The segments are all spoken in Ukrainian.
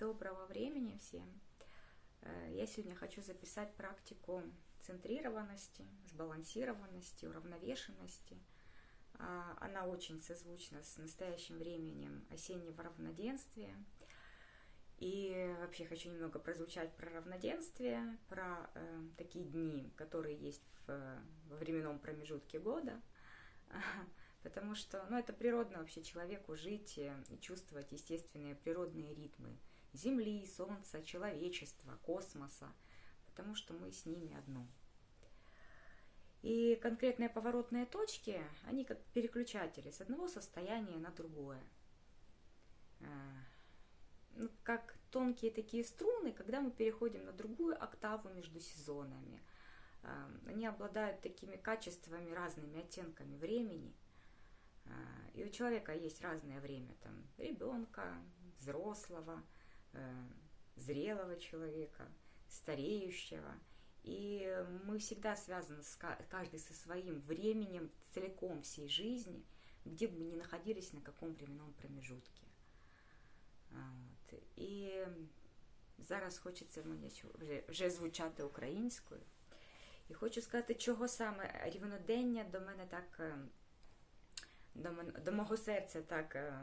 Доброго времени всем! Э, я сегодня хочу записать практику центрированности, сбалансированности, уравновешенности. А, она очень созвучна с настоящим временем осеннего равноденствия. И вообще хочу немного прозвучать про равноденствие, про э, такие дни, которые есть в, во временном промежутке года. Потому что ну, это природно вообще человеку жить и чувствовать естественные природные ритмы – Земли, Солнца, человечества, космоса, потому что мы с ними одно. И конкретные поворотные точки, они как переключатели с одного состояния на другое. Э, ну, как тонкие такие струны, когда мы переходим на другую октаву между сезонами. Э, они обладают такими качествами, разными оттенками времени. Э, и у человека есть разное время, там, ребенка, взрослого, зрелого человека, стареющего. И мы всегда связаны с каждый со своим временем целиком всей жизни, где бы мы ни находились, на каком временном промежутке. От. І зараз хочеться мені вже, вже звучати українською. І хочу сказати, чого саме рівнодення до мене так до до мого серця так е,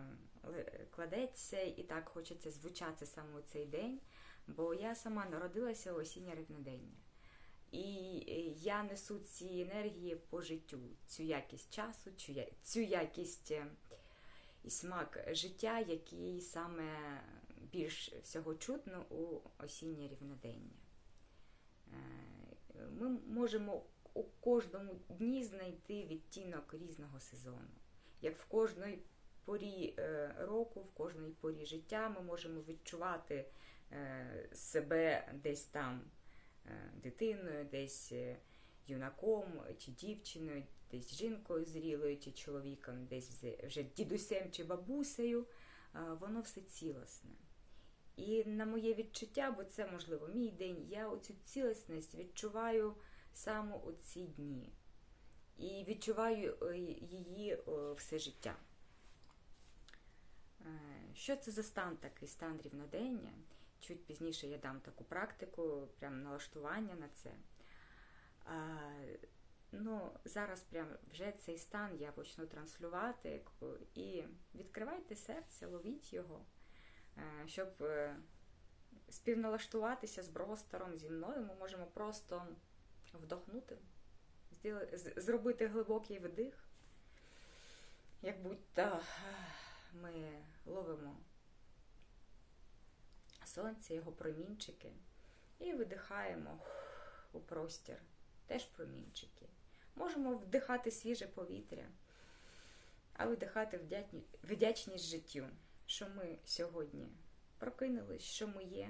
кладеться і так хочеться звучати саме у цей день, бо я сама народилася у осіннє рівнодення. І я несу ці енергії по життю, цю якість часу, цю якість е, і смак життя, який саме більш всього чутно у осіннє рівнодення. Е, ми можемо у кожному дні знайти відтінок різного сезону як в кожної порі е, року, в кожній порі життя ми можемо відчувати е, себе десь там е, дитиною, десь юнаком чи дівчиною, десь жінкою зрілою чи чоловіком, десь вже дідусем чи бабусею, воно все цілісне. І на моє відчуття, бо це можливо мій день, я оцю цілісність відчуваю саме у ці дні і відчуваю її все життя. Е, що це за стан такий стан рівнодення? Чуть пізніше я дам таку практику, прям налаштування на це. А, ну, Зараз прям вже цей стан я почну транслювати і відкривайте серце, ловіть його, щоб співналаштуватися з простором зі мною, ми можемо просто вдохнути зробити глибокий вдих, як будь-то ми ловимо сонце, його промінчики, і видихаємо у простір, теж промінчики. Можемо вдихати свіже повітря, а видихати вдячність життю, що ми сьогодні прокинулись, що ми є,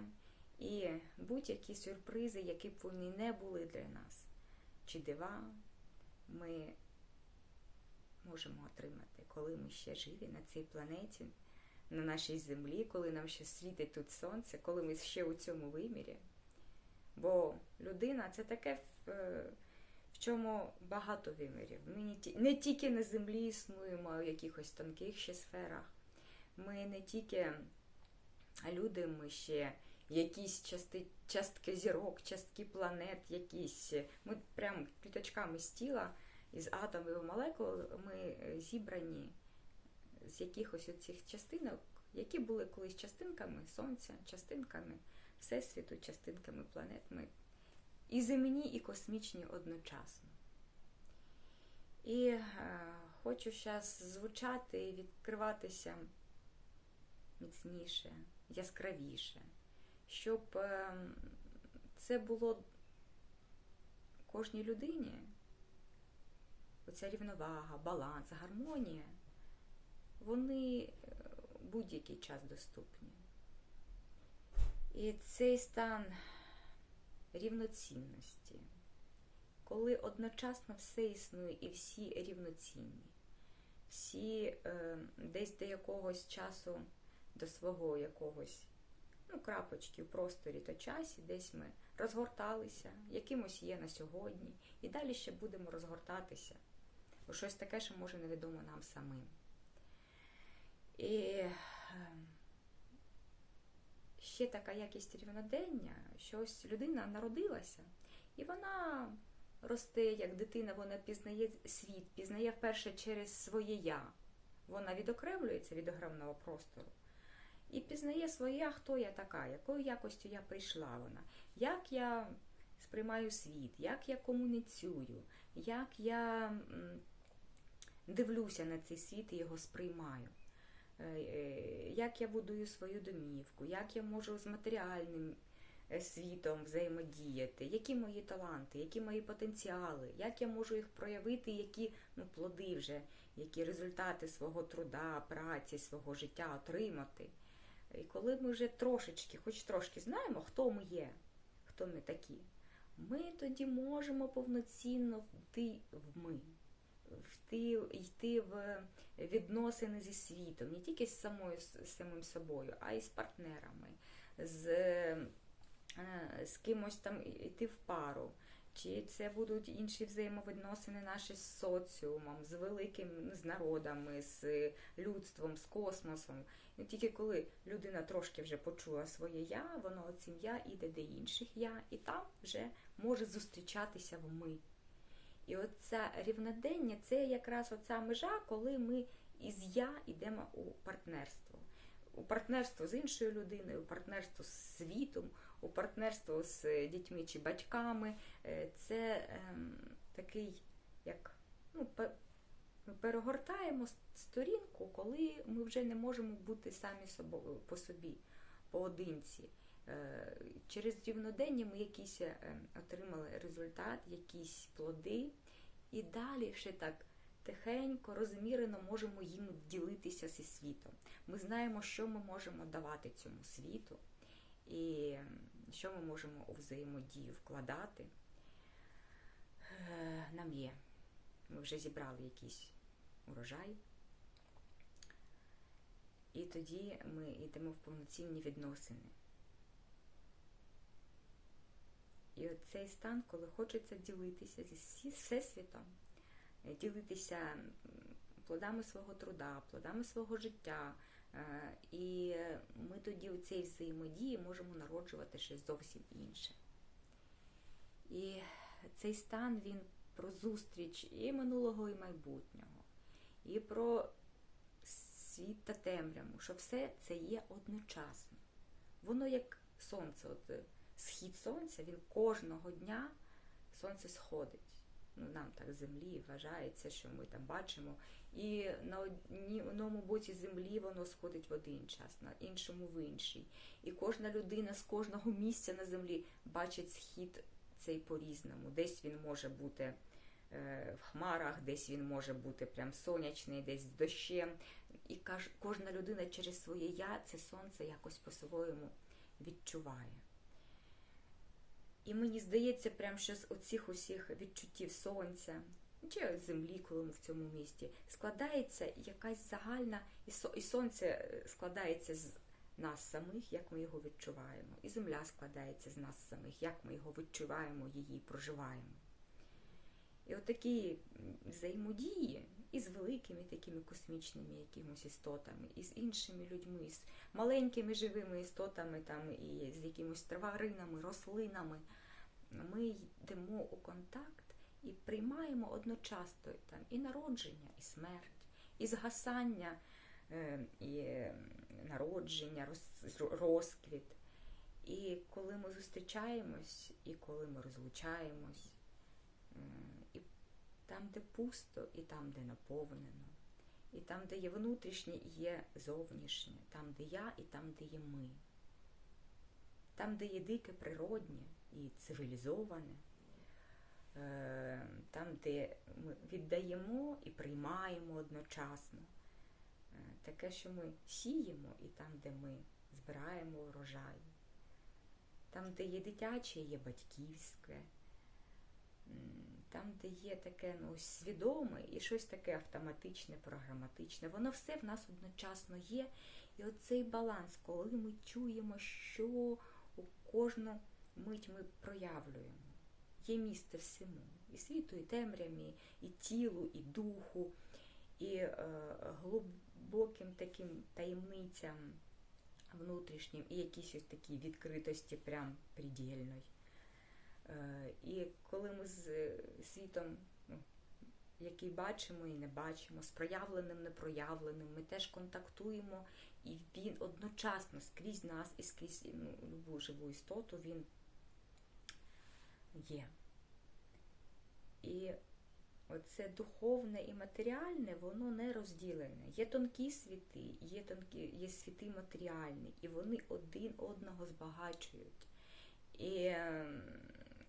і будь-які сюрпризи, які б вони не були для нас чи дива ми можемо отримати, коли ми ще живі на цій планеті, на нашій землі, коли нам ще світить тут сонце, коли ми ще у цьому вимірі. Бо людина це таке, в чому багато вимірів. Ми не тільки на землі існуємо, а в якихось тонких ще сферах. Ми не тільки люди, ми ще якісь части, частки зірок, частки планет, якісь. Ми прям кліточками з тіла, із атомів і молекул ми е, зібрані з якихось оцих частинок, які були колись частинками Сонця, частинками Всесвіту, частинками планет. Ми і земні, і космічні одночасно. І е, хочу зараз звучати і відкриватися міцніше, яскравіше щоб ем, це було кожній людині. Оця рівновага, баланс, гармонія, вони е, будь-який час доступні. І цей стан рівноцінності, коли одночасно все існує і всі рівноцінні, всі е, десь до якогось часу, до свого якогось ну, крапочки в просторі та часі, десь ми розгорталися, якимось є на сьогодні, і далі ще будемо розгортатися. Щось таке, що може невідомо нам самим. І ем, ще така якість рівнодення, що ось людина народилася, і вона росте як дитина, вона пізнає світ, пізнає вперше через своє я. Вона відокремлюється від огромного простору. І пізнає своє я, хто я така, якою якостю я прийшла вона, як я сприймаю світ, як я комуніцюю, як я дивлюся на цей світ і його сприймаю. Е, е, як я будую свою домівку, як я можу з матеріальним е, світом взаємодіяти, які мої таланти, які мої потенціали, як я можу їх проявити, які ну, плоди вже, які результати свого труда, праці, свого життя отримати. І коли ми вже трошечки, хоч трошки знаємо, хто ми є, хто ми такі, ми тоді можемо повноцінно йти в ми йти, в відносини зі світом, не тільки з самою з самим собою, а й з партнерами, з, е, з кимось там йти в пару. Чи це будуть інші взаємовідносини наші з соціумом, з великим з народами, з людством, з космосом. І тільки коли людина трошки вже почула своє я, воно цим я іде до інших я, і там вже може зустрічатися в ми. І оце рівнодення це якраз оця межа, коли ми із я йдемо у партнерство. У партнерство з іншою людиною, у партнерство з світом, у партнерство з дітьми чи батьками. Е, це ем, такий, як ну, ми перегортаємо сторінку, коли ми вже не можемо бути самі по собі, поодинці. Е, через рівнодення ми якийсь е, отримали результат, якісь плоди, і далі ще так тихенько, розмірено можемо їм ділитися зі світом. Ми знаємо, що ми можемо давати цьому світу, і що ми можемо у взаємодію вкладати. Е, нам є. Ми вже зібрали якийсь урожай. І тоді ми йдемо в повноцінні відносини. І цей стан, коли хочеться ділитися зі всесвітом, е, ділитися плодами свого труда, плодами свого життя. Е, і ми тоді у цій взаємодії можемо народжувати щось зовсім інше. І цей стан він про зустріч і минулого, і майбутнього, і про світ та темряву, що все це є одночасно. Воно як сонце. От схід сонця, він кожного дня сонце сходить. Ну, Нам так землі вважається, що ми там бачимо. І на одному боці землі воно сходить в один час, на іншому в інший. І кожна людина з кожного місця на землі бачить схід цей по-різному. Десь він може бути е, в хмарах, десь він може бути прям сонячний, десь з дощем. І кожна людина через своє я це сонце якось по-своєму відчуває. І мені здається, прям що з оцих усіх відчуттів сонця чи землі, коли ми в цьому місті, складається якась загальна, і сонце е, складається з нас самих, як ми його відчуваємо. І земля складається з нас самих, як ми його відчуваємо, її проживаємо. І отакі взаємодії і з великими такими космічними якимось істотами, і з іншими людьми, з маленькими живими істотами, там, і з якимось тваринами, рослинами. Ми йдемо у контакт і приймаємо одночасно там, і народження, і смерть, і згасання, е, і народження, розквіт. І коли ми зустрічаємось, і коли ми розлучаємось, е, там, де пусто, і там, де наповнено, і там, де є внутрішнє, і є зовнішнє, там, де я, і там, де є ми, там, де є дике природнє і цивілізоване, е, там, де ми віддаємо і приймаємо одночасно. Е, таке, що ми сіємо, і там, де ми збираємо урожай, там, де є дитяче, є батьківське там, де є таке ну, свідоме і щось таке автоматичне, програматичне, воно все в нас одночасно є. І оцей баланс, коли ми чуємо, що у кожну мить ми проявлюємо. Є місце всьому. І світу, і темряві, і тілу, і духу, і е, глибоким таким таємницям внутрішнім і якійсь ось такій відкритості прям предельної. Е, І коли ми з е, світом, ну, який бачимо і не бачимо, з проявленим, непроявленим, ми теж контактуємо, і він одночасно скрізь нас і скрізь ну, любу живу істоту він є. І оце духовне і матеріальне, воно не розділене. Є тонкі світи, є тонкі, є світи матеріальні, і вони один одного збагачують. І е,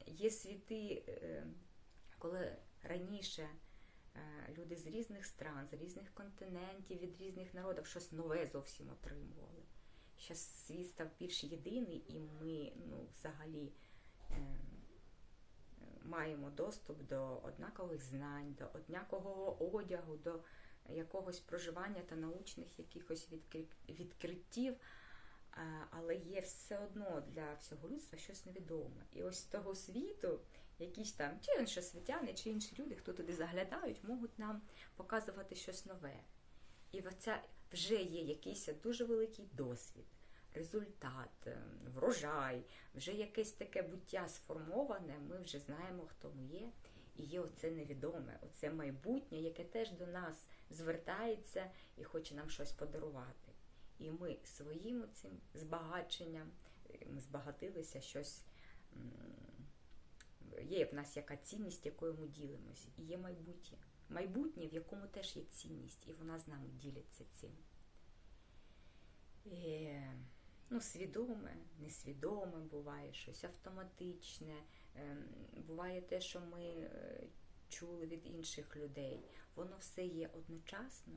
є світи, е, коли раніше е, люди з різних стран, з різних континентів, від різних народів щось нове зовсім отримували. Зараз світ став більш єдиний, і ми ну, взагалі. Е, маємо доступ до однакових знань, до однакового одягу, до якогось проживання та научних якихось відкриттів, але є все одно для всього людства щось невідоме. І ось з того світу, якісь там, чи іншосвітяни, чи інші люди, хто туди заглядають, можуть нам показувати щось нове. І оце вже є якийсь дуже великий досвід результат, е, врожай, вже якесь таке буття сформоване, ми вже знаємо, хто ми є. І є оце невідоме, оце майбутнє, яке теж до нас звертається і хоче нам щось подарувати. І ми своїм цим збагаченням, е, ми збагатилися щось. Є в нас яка цінність, якою ми ділимося, і є майбутнє. Майбутнє, в якому теж є цінність, і вона з нами ділиться цим. І ну, свідоме, несвідоме буває щось автоматичне, ем, буває те, що ми е, чули від інших людей. Воно все є одночасно,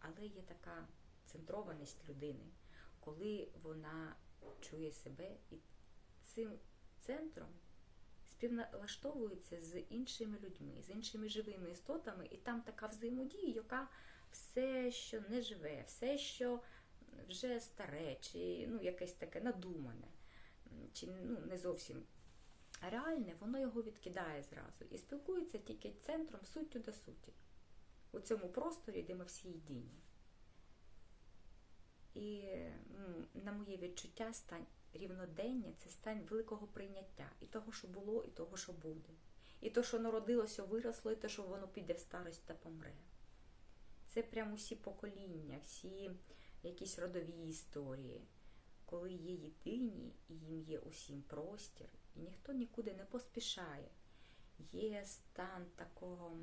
але є така центрованість людини, коли вона чує себе і цим центром співналаштовується з іншими людьми, з іншими живими істотами, і там така взаємодія, яка все, що не живе, все, що вже старе, чи ну, якесь таке надумане, чи ну, не зовсім реальне, воно його відкидає зразу і спілкується тільки центром суттю до суті. У цьому просторі, де ми всі єдині. І на моє відчуття стань рівнодення це стань великого прийняття і того, що було, і того, що буде. І то, що народилося, виросло, і те, що воно піде в старость та помре. Це прямо усі покоління, всі якісь родові історії, коли є єдині і їм є усім простір, і ніхто нікуди не поспішає. Є стан такого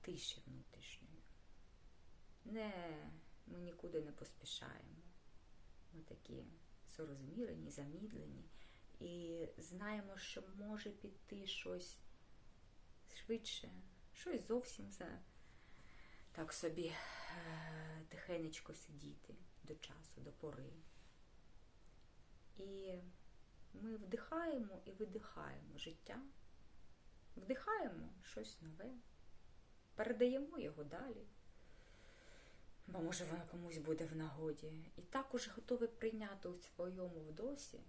тиші внутрішньої. Не, Ми нікуди не поспішаємо. Ми такі сорозмірені, замідлені, і знаємо, що може піти щось швидше, щось зовсім за так собі е, тихенечко сидіти до часу, до пори. І ми вдихаємо і видихаємо життя, вдихаємо щось нове, передаємо його далі, бо може воно комусь буде в нагоді. І також готові прийняти у своєму вдосі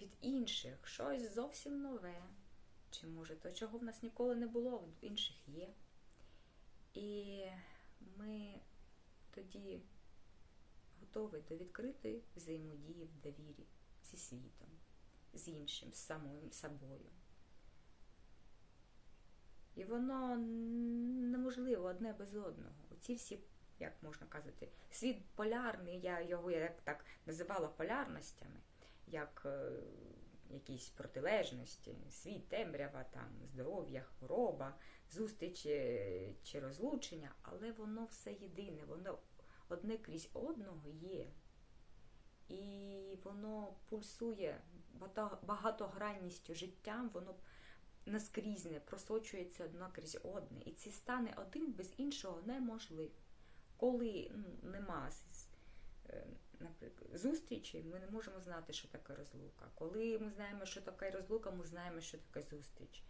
від інших щось зовсім нове. Чи може то, чого в нас ніколи не було, в інших є. І ми тоді готові до відкритої взаємодії в довірі зі світом, з іншим, з самим собою. І воно неможливо одне без одного. Оці всі, як можна казати, світ полярний, я його як так називала полярностями, як е, якісь протилежності, світ темрява, там, здоров'я, хвороба, зустрічі чи розлучення, але воно все єдине, воно одне крізь одного є. І воно пульсує багатогранністю життям, воно наскрізне, просочується одно крізь одне. І ці стани один без іншого неможливо. Коли ну, нема е, наприклад, зустрічі, ми не можемо знати, що таке розлука. Коли ми знаємо, що таке розлука, ми знаємо, що таке зустріч.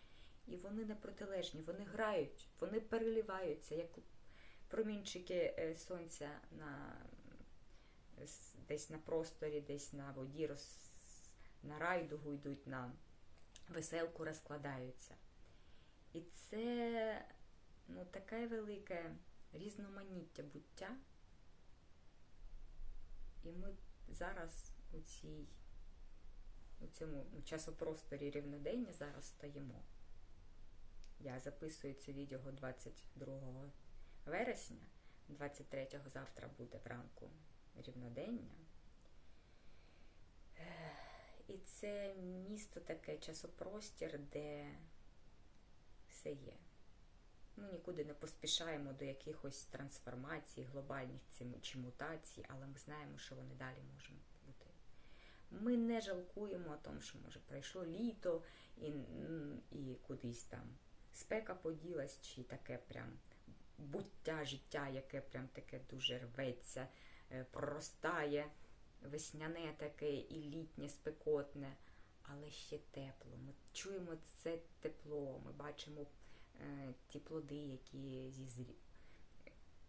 І вони не протилежні, вони грають, вони переливаються, як промінчики е, сонця на, десь на просторі, десь на воді, роз, на райдугу йдуть на веселку, розкладаються. І це ну, таке велике різноманіття буття, І ми зараз у цій у цьому часопросторі рівнодення зараз стоїмо. Я записую це відео 22 вересня, 23-го завтра буде вранку рівнодення. І це місто таке часопростір, де все є. Ми нікуди не поспішаємо до якихось трансформацій, глобальних чи мутацій, але ми знаємо, що вони далі можуть бути. Ми не жалкуємо о тому, що може пройшло літо і, і кудись там спека поділась, чи таке прям буття життя, яке прям таке дуже рветься, проростає, весняне таке і літнє, спекотне, але ще тепло. Ми чуємо це тепло, ми бачимо е, ті плоди, які зізрі...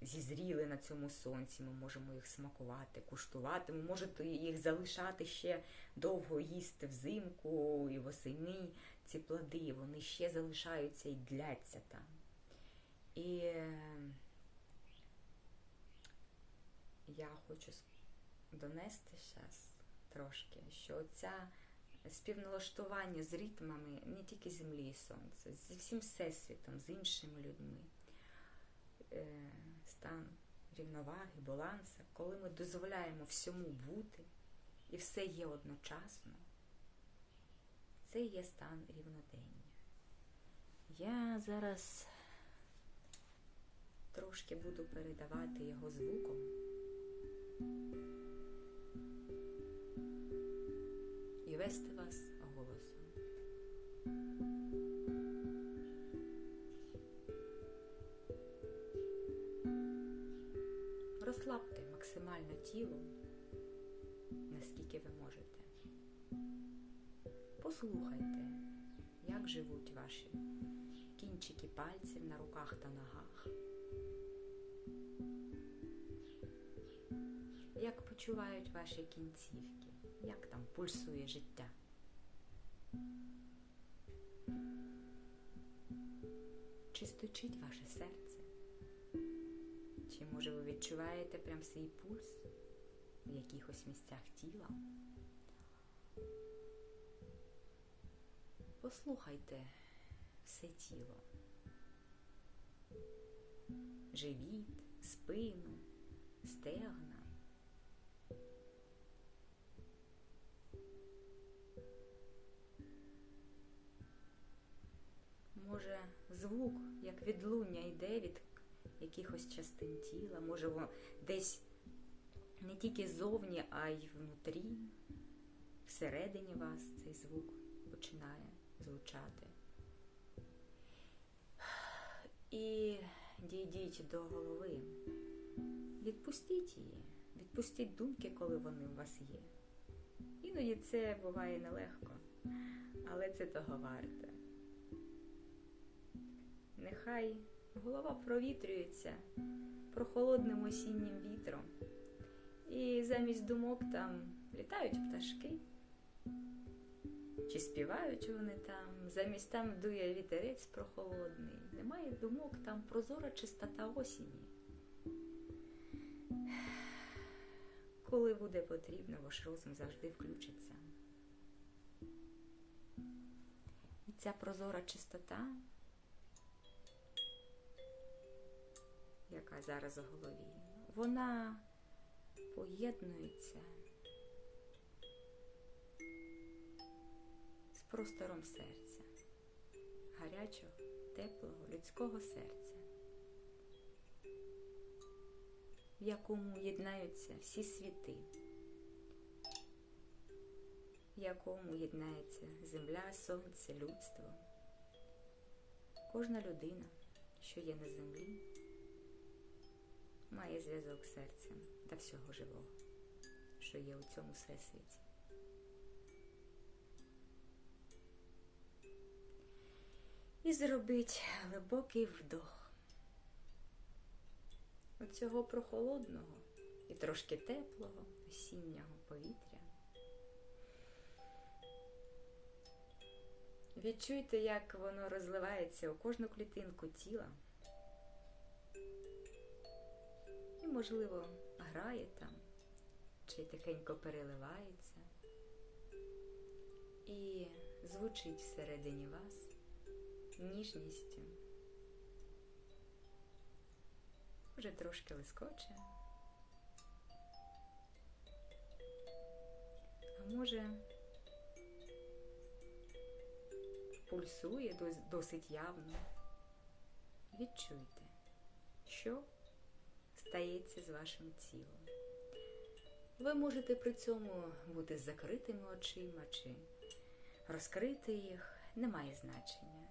зізріли на цьому сонці. Ми можемо їх смакувати, куштувати. Ми можемо їх залишати ще довго їсти взимку і восени. Ці плоди, вони ще залишаються і дляться там. І я хочу донести зараз трошки, що ця співналаштування з ритмами не тільки землі і сонця, з всім всесвітом, з іншими людьми, стан рівноваги, балансу, коли ми дозволяємо всьому бути, і все є одночасно, це є стан рівнодення. Я зараз трошки буду передавати його звуком. І вести вас голосом. Розслабте максимально тіло, наскільки ви можете. Послухайте, як живуть ваші кінчики пальців на руках та ногах. Як почувають ваші кінцівки, як там пульсує життя. Чи стучить ваше серце? Чи, може, ви відчуваєте прям свій пульс в якихось місцях тіла? Послухайте все тіло, живіт, спину, стегна. Може, звук, як відлуння йде від якихось частин тіла, може, воно десь не тільки ззовні, а й внутрі, всередині вас цей звук починає звучати. І дійдіть до голови. Відпустіть її, відпустіть думки, коли вони у вас є. Іноді це буває нелегко, але це того варте. Нехай голова провітрюється прохолодним осіннім вітром, і замість думок там літають пташки. Чи співають вони там, замість там дує вітерець прохолодний, немає думок, там прозора чистота осені. Коли буде потрібно, ваш розум завжди включиться. І ця прозора чистота, яка зараз у голові, вона поєднується з простором серця, гарячого, теплого, людського серця, в якому єднаються всі світи, в якому єднається земля, сонце, людство, кожна людина, що є на землі, має зв'язок з серцем та всього живого, що є у цьому всесвіті. І зробіть глибокий вдох оцього прохолодного і трошки теплого осіннього повітря. Відчуйте, як воно розливається у кожну клітинку тіла. Можливо, грає там, чи тихенько переливаються і звучить всередині вас ніжністю. Вже трошки лискоче. А може пульсує досить явно. Відчуйте, що стається з вашим тілом. Ви можете при цьому бути з закритими очима чи розкрити їх, не має значення.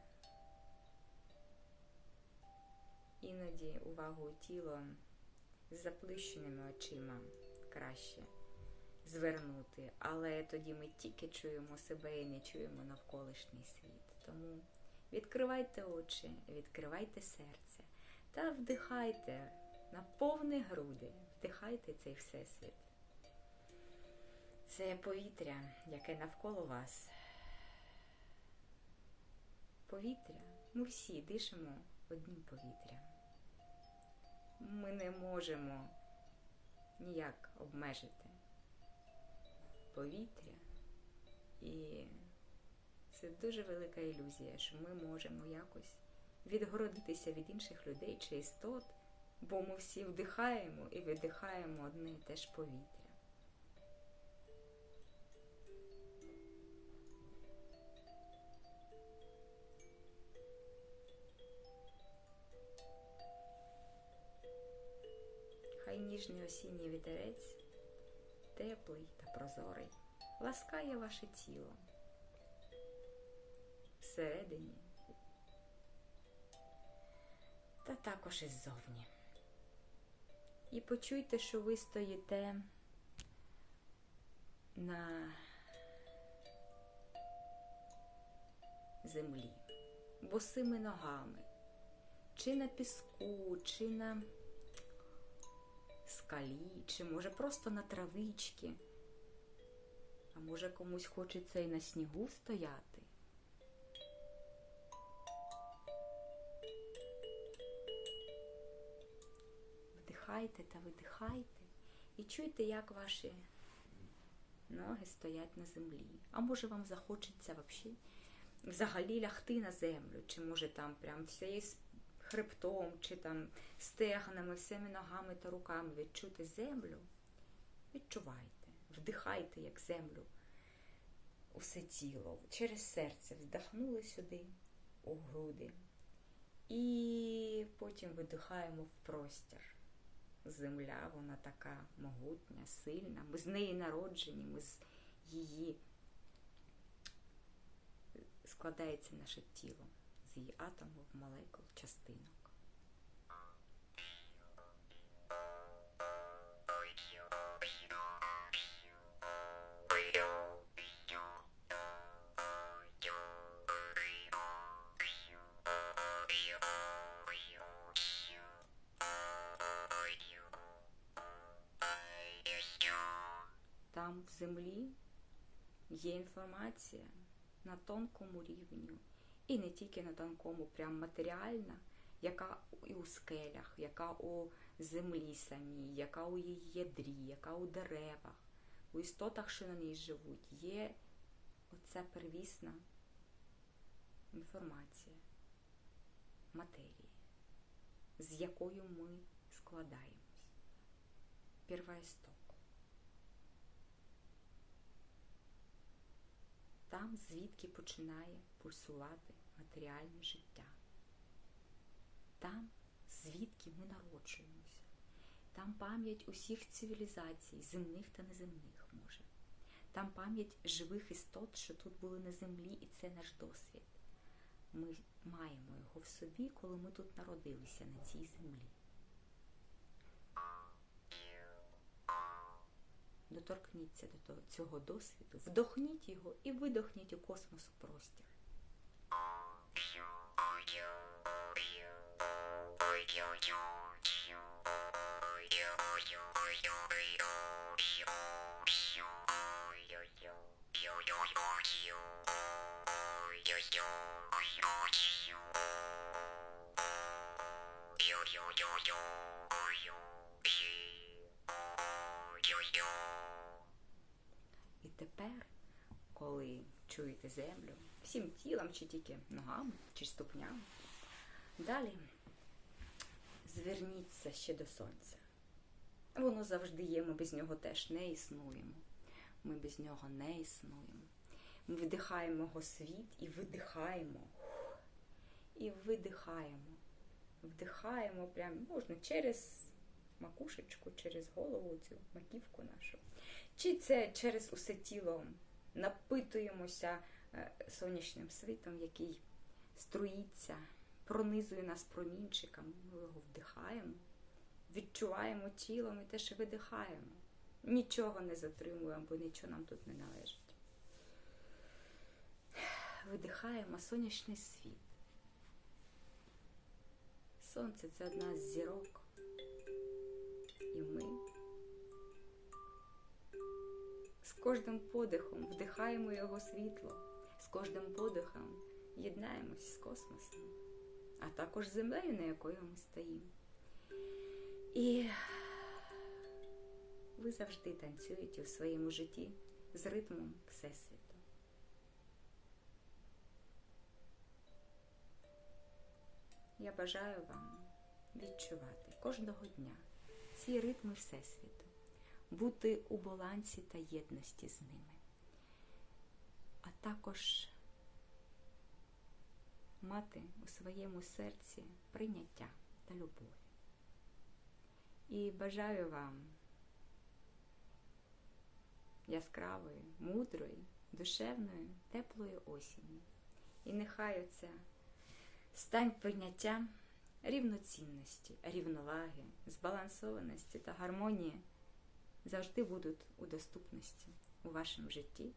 Іноді увагу тіло з заплющеними очима краще звернути, але тоді ми тільки чуємо себе і не чуємо навколишній світ. Тому відкривайте очі, відкривайте серце та вдихайте на повні груди, вдихайте цей всесвіт. Це повітря, яке навколо вас. Повітря. Ми всі дишимо одним повітрям. Ми не можемо ніяк обмежити повітря. І це дуже велика ілюзія, що ми можемо якось відгородитися від інших людей чи істот, бо ми всі вдихаємо і видихаємо одне і те ж повітря. Хай ніжний осінній вітерець, теплий та прозорий, ласкає ваше тіло всередині та також іззовні. І почуйте, що ви стоїте на землі, босими ногами, чи на піску, чи на скалі, чи може просто на травичці, а може комусь хочеться і на снігу стояти. Вдихайте та видихайте і чуйте, як ваші ноги стоять на землі. А може вам захочеться взагалі лягти на землю, чи може там прям всією хребтом, чи там стегнами, всіми ногами та руками відчути землю. Відчувайте, вдихайте, як землю, усе тіло, через серце вдихнули сюди, у груди. І потім видихаємо в простір земля, вона така могутня, сильна. Ми з неї народжені, ми з її складається наше тіло, з її атомів, молекул, частинок. Землі є інформація на тонкому рівні, і не тільки на тонкому, прям матеріальна, яка і у скелях, яка у землі самій, яка у її ядрі, яка у деревах, у істотах, що на ній живуть, є оця первісна інформація матерії, з якою ми складаємось. Первоісток. Там, звідки починає пульсувати матеріальне життя. Там, звідки ми народжуємося. Там пам'ять усіх цивілізацій, земних та неземних може. Там пам'ять живих істот, що тут були на землі, і це наш досвід. Ми маємо його в собі, коли ми тут народилися на цій землі. Доторкніться до цього досвіду, вдохніть його і видохніть у космосу простір. Yo, yo, yo. І тепер, коли чуєте землю, всім тілом, чи тільки ногами, чи ступнями, далі зверніться ще до сонця. Воно завжди є, ми без нього теж не існуємо. Ми без нього не існуємо. Ми вдихаємо його світ і видихаємо. І видихаємо. Вдихаємо прям можна через макушечку, через голову, цю маківку нашу. Чи це через усе тіло напитуємося е, сонячним світом, який струїться, пронизує нас промінчиками. Ми його вдихаємо, відчуваємо тілом і теж видихаємо. Нічого не затримуємо, бо нічого нам тут не належить. Видихаємо сонячний світ. Сонце це одна з зірок. І ми з кожним подихом вдихаємо його світло, з кожним подихом єднаємось з космосом, а також землею, на якою ми стоїмо. І ви завжди танцюєте у своєму житті з ритмом Всесвіту. Я бажаю вам відчувати кожного дня ці ритми Всесвіту, бути у балансі та єдності з ними, а також мати у своєму серці прийняття та любов. І бажаю вам яскравої, мудрої, душевної, теплої осені. І нехай оця стань прийняття рівноцінності, рівноваги, збалансованості та гармонії завжди будуть у доступності у вашому житті,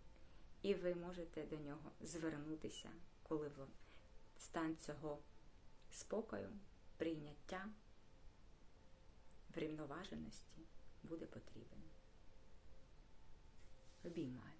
і ви можете до нього звернутися, коли вам стан цього спокою, прийняття, врівноваженості буде потрібен. Обіймаю.